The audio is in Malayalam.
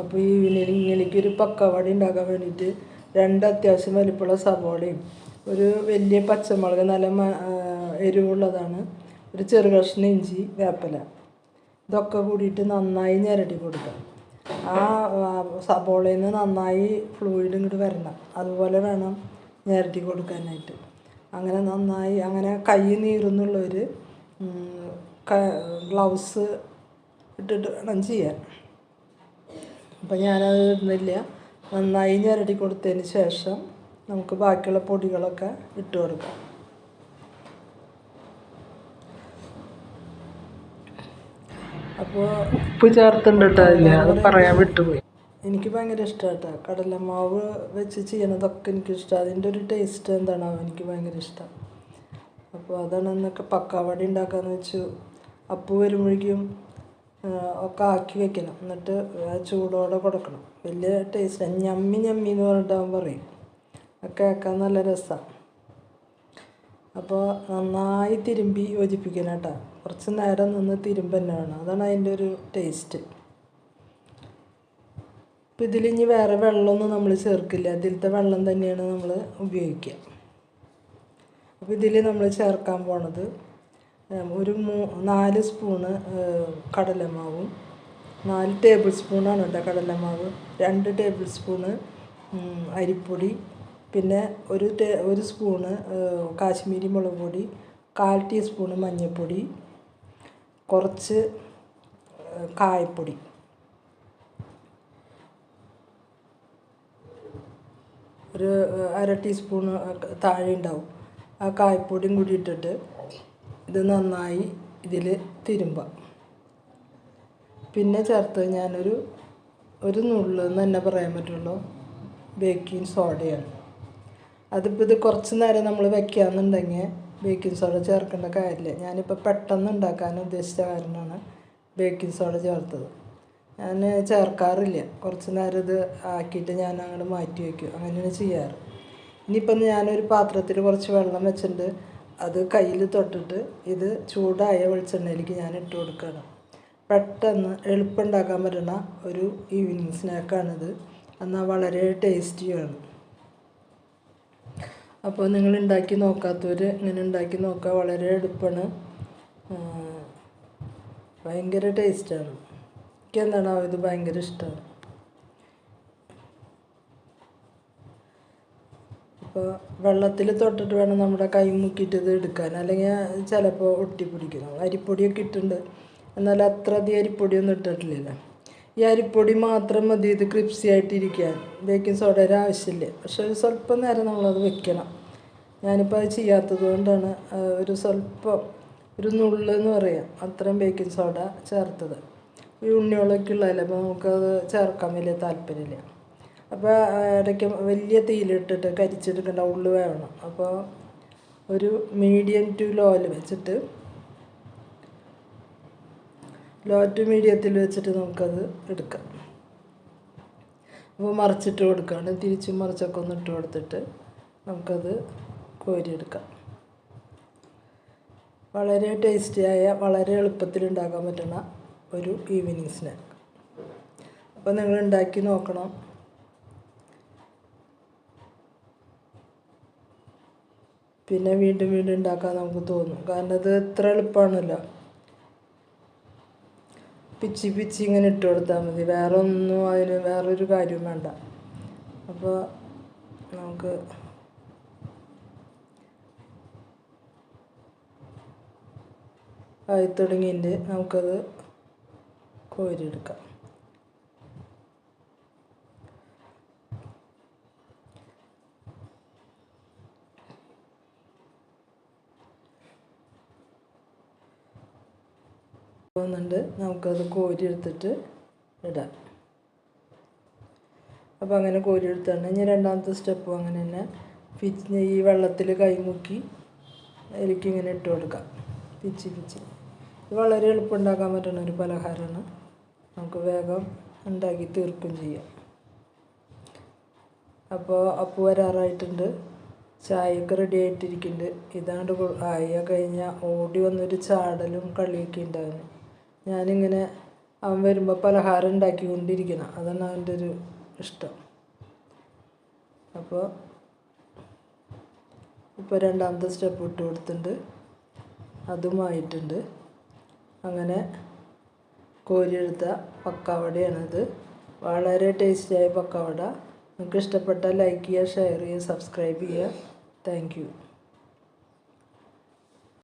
അപ്പോൾ ഈ ഈവനിങ്ങിലേക്ക് ഒരു പക്കവാടി ഉണ്ടാക്കാൻ വേണ്ടിയിട്ട് രണ്ട് അത്യാവശ്യം വലിപ്പമുള്ള സവോളയും ഒരു വലിയ പച്ചമുളക് നല്ല എരിവുള്ളതാണ് ഒരു ചെറു കഷ്ണം ഇഞ്ചി വേപ്പില. ഇതൊക്കെ കൂടിയിട്ട് നന്നായി ഞരടി കൊടുക്കുക. ആ സബോളയിൽ നിന്ന് നന്നായി ഫ്ലൂയിഡ് ഇങ്ങോട്ട് വരണം. അതുപോലെ വേണം ഞരട്ടി കൊടുക്കാനായിട്ട്. അങ്ങനെ നന്നായി അങ്ങനെ കൈ നീറുന്നുള്ളവർ ഗ്ലൗസ് ഇട്ടിട്ട് വേണം ചെയ്യാൻ. അപ്പം ഞാനത് ഇടുന്നില്ല. നന്നായി ഞെരടി കൊടുത്തതിന് ശേഷം നമുക്ക് ബാക്കിയുള്ള പൊടികളൊക്കെ ഇട്ട് കൊടുക്കാം. അപ്പോൾ ഉപ്പ് ചേർത്തിട്ടുണ്ട് അതിൽ. അത് പറയാൻ വിട്ടുപോയി. എനിക്ക് ഭയങ്കര ഇഷ്ടമാട്ടോ കടലമാവ് വെച്ച് ചെയ്യണതൊക്കെ എനിക്ക് ഇഷ്ടമാണ് അതിന്റെ ഒരു ടേസ്റ്റ് എന്താണോ എനിക്ക് ഭയങ്കര ഇഷ്ടം. അപ്പോൾ അതാണ് എന്നൊക്കെ പക്കാവടി ഉണ്ടാക്കാന്ന് വെച്ചു. അപ്പ് വരുമ്പോഴേക്കും ഒക്കെ ആക്കി വെക്കണം. എന്നിട്ട് ചൂടോടെ കൊടുക്കണം. വലിയ ടേസ്റ്റ് ഞമ്മി ഞമ്മി എന്ന് പറഞ്ഞിട്ട് അവൻ പറയും. ഒക്കെ കേൾക്കാൻ നല്ല രസമാണ് അപ്പോൾ നന്നായി തിരുമ്പി യോജിപ്പിക്കണം കേട്ടോ. കുറച്ച് നേരം നിന്ന് തിരുമ്പ് തന്നെ വേണം. അതാണ് അതിന്റെ ഒരു ടേസ്റ്റ് അപ്പം ഇതിൽ ഇനി വേറെ വെള്ളമൊന്നും നമ്മൾ ചേർക്കില്ല. ഇതിലത്തെ വെള്ളം തന്നെയാണ് നമ്മൾ ഉപയോഗിക്കുക. അപ്പോൾ ഇതിൽ നമ്മൾ ചേർക്കാൻ പോണത് ഒരു മൂ നാല് സ്പൂണ് കടലമാവും. നാല് ടേബിൾ സ്പൂണാണ് കേട്ടോ കടലമാവ്. രണ്ട് ടേബിൾ സ്പൂണ് അരിപ്പൊടി. പിന്നെ ഒരു ടേ ഒരു സ്പൂണ് കാശ്മീരി മുളക് പൊടി കാൽ ടീസ്പൂണ് മഞ്ഞൾപ്പൊടി കുറച്ച് കായപ്പൊടി. ഒരു അര ടീസ്പൂണ് താഴെ ഉണ്ടാവും. ആ കായപ്പൊടിയും കൂടി ഇട്ടിട്ട് ഇത് നന്നായി ഇതിൽ തിരുമ്പാം പിന്നെ ചേർത്ത് ഞാനൊരു ഒരു നുള്ളു എന്ന് തന്നെ പറയാൻ പറ്റുള്ളൂ. ബേക്കിംഗ് സോഡയാണ്. അതിപ്പോൾ ഇത് കുറച്ച് നേരം നമ്മൾ വെക്കുകയെന്നുണ്ടെങ്കിൽ ബേക്കിംഗ് സോഡ ചേർക്കേണ്ട കാര്യമില്ല. ഞാനിപ്പോൾ പെട്ടെന്ന് ഉണ്ടാക്കാൻ ഉദ്ദേശിച്ച കാരണമാണ് ബേക്കിംഗ് സോഡ ചേർത്തത്. ഞാൻ ചേർക്കാറില്ല. കുറച്ച് നേരം ഇത് ആക്കിയിട്ട് ഞാൻ അങ്ങോട്ട് മാറ്റി വയ്ക്കും അങ്ങനെയാണ് ചെയ്യാറ്. ഇനിയിപ്പം ഞാനൊരു പാത്രത്തിൽ കുറച്ച് വെള്ളം വെച്ചിട്ടുണ്ട്. അത് കയ്യിൽ തൊട്ടിട്ട് ഇത് ചൂടായ വെളിച്ചെണ്ണയിലേക്ക് ഞാൻ ഇട്ട് കൊടുക്കണം പെട്ടെന്ന് എളുപ്പമുണ്ടാക്കാൻ പറ്റുന്ന ഒരു ഈവനിങ് സ്നാക്കാണിത് എന്നാൽ വളരെ ടേസ്റ്റിയാണ് അപ്പോൾ നിങ്ങൾ ഉണ്ടാക്കി നോക്കാത്തവർ ഇങ്ങനെ ഉണ്ടാക്കി നോക്കുക വളരെ എളുപ്പമാണ്. ഭയങ്കര ടേസ്റ്റാണ് എനിക്ക് എന്താണോ ഇത് ഭയങ്കര ഇഷ്ടമാണ് അപ്പോൾ വെള്ളത്തിൽ തൊട്ടിട്ട് വേണം നമ്മുടെ കൈ മുക്കിയിട്ട് ഇത് എടുക്കാൻ. അല്ലെങ്കിൽ ചിലപ്പോൾ ഒട്ടിപ്പിടിക്കും നമ്മൾ അരിപ്പൊടിയൊക്കെ ഇട്ടുണ്ട് എന്നാൽ അത്ര അധികം അരിപ്പൊടിയൊന്നും ഇട്ടിട്ടില്ലല്ലോ. ഈ അരിപ്പൊടി മാത്രം മതി. ഇത് ക്രിപ്സി ആയിട്ടിരിക്കാൻ. ബേക്കിംഗ് സോഡയുടെ ആവശ്യമില്ല. പക്ഷെ ഒരു സ്വല്പം നേരം നമ്മളത് വെക്കണം. ഞാനിപ്പോൾ അത് ചെയ്യാത്തത് കൊണ്ടാണ് ഒരു സ്വല്പം ഒരു നുള്ളെന്ന് പറയാം. അത്രയും ബേക്കിംഗ് സോഡ ചേർത്തത്. ഈ ഉണ്ണിയോളൊക്കെ ഉള്ളതല്ലേ? അപ്പോൾ നമുക്കത് ചേർക്കാൻ വലിയ താല്പര്യമില്ല. അപ്പോൾ ഇടയ്ക്ക് വലിയ തീയിലിട്ടിട്ട് കരിച്ചെടുക്കേണ്ട ഉള്ളു വേണം അപ്പോൾ ഒരു മീഡിയം ടു ലോയിൽ വെച്ചിട്ട് ലോ ടു മീഡിയത്തിൽ വെച്ചിട്ട് നമുക്കത് എടുക്കാം. അപ്പോൾ മറിച്ചിട്ട് കൊടുക്കുകയാണ് തിരിച്ചും മറിച്ചൊക്കെ ഒന്ന് ഇട്ട് കൊടുത്തിട്ട് നമുക്കത് കോരിയെടുക്കാം. വളരെ ടേസ്റ്റിയായ വളരെ എളുപ്പത്തിൽ ഉണ്ടാക്കാൻ പറ്റുന്ന ഒരു ഈവനിങ് സ്നാക്ക് അപ്പോൾ നിങ്ങൾ ഉണ്ടാക്കി നോക്കണം. പിന്നെ വീണ്ടും വീണ്ടും ഉണ്ടാക്കാൻ നമുക്ക് തോന്നും. കാരണം അത് ഇത്ര എളുപ്പമാണല്ലോ പിച്ചി പിച്ചി ഇങ്ങനെ ഇട്ട് കൊടുത്താൽ മതി. വേറെ ഒന്നും അതിന് വേറൊരു കാര്യവും വേണ്ട. അപ്പോൾ നമുക്ക് ആയി തുടങ്ങിയിട്ട് നമുക്കത് കോരിയെടുക്കാം പോകുന്നുണ്ട്. നമുക്കത് കോരിയെടുത്തിട്ട് ഇടാം. അപ്പോൾ അങ്ങനെ കോരിയെടുത്താണ്. ഇനി രണ്ടാമത്തെ സ്റ്റെപ്പും അങ്ങനെ തന്നെ. പിച്ച് ഈ വെള്ളത്തിൽ കൈമുക്കി അതിലേക്ക് ഇങ്ങനെ ഇട്ട് കൊടുക്കാം. പിച്ചി പിച്ചി. ഇത് വളരെ എളുപ്പം ഉണ്ടാക്കാൻ പറ്റുന്ന ഒരു പലഹാരമാണ്. നമുക്ക് വേഗം ഉണ്ടാക്കി തീർക്കും ചെയ്യാം. അപ്പോൾ അപ്പു വരാറായിട്ടുണ്ട്. ചായയൊക്കെ റെഡി ആയിട്ടിരിക്കുന്നുണ്ട്. ഇതാണ്ട് ആയ കഴിഞ്ഞാൽ ഓടി വന്നൊരു ചാടലും കളിയൊക്കെ ഉണ്ടായിരുന്നു ഞാനിങ്ങനെ അവൻ വരുമ്പോൾ പലഹാരം ഉണ്ടാക്കിക്കൊണ്ടിരിക്കണം അതാണ് അവന്റെ ഒരു ഇഷ്ടം. അപ്പോൾ ഇപ്പോൾ രണ്ടാമത്തെ സ്റ്റെപ്പ് ഇട്ട് കൊടുത്തിട്ടുണ്ട്. അതുമായിട്ടുണ്ട്. അങ്ങനെ കോരിയെടുത്ത പക്കാവടയാണിത്. വളരെ ടേസ്റ്റിയായ പക്കാവട. നിങ്ങൾക്ക് ഇഷ്ടപ്പെട്ടാൽ ലൈക്ക് ചെയ്യുക ഷെയർ ചെയ്യുക സബ്സ്ക്രൈബ് ചെയ്യുക. താങ്ക്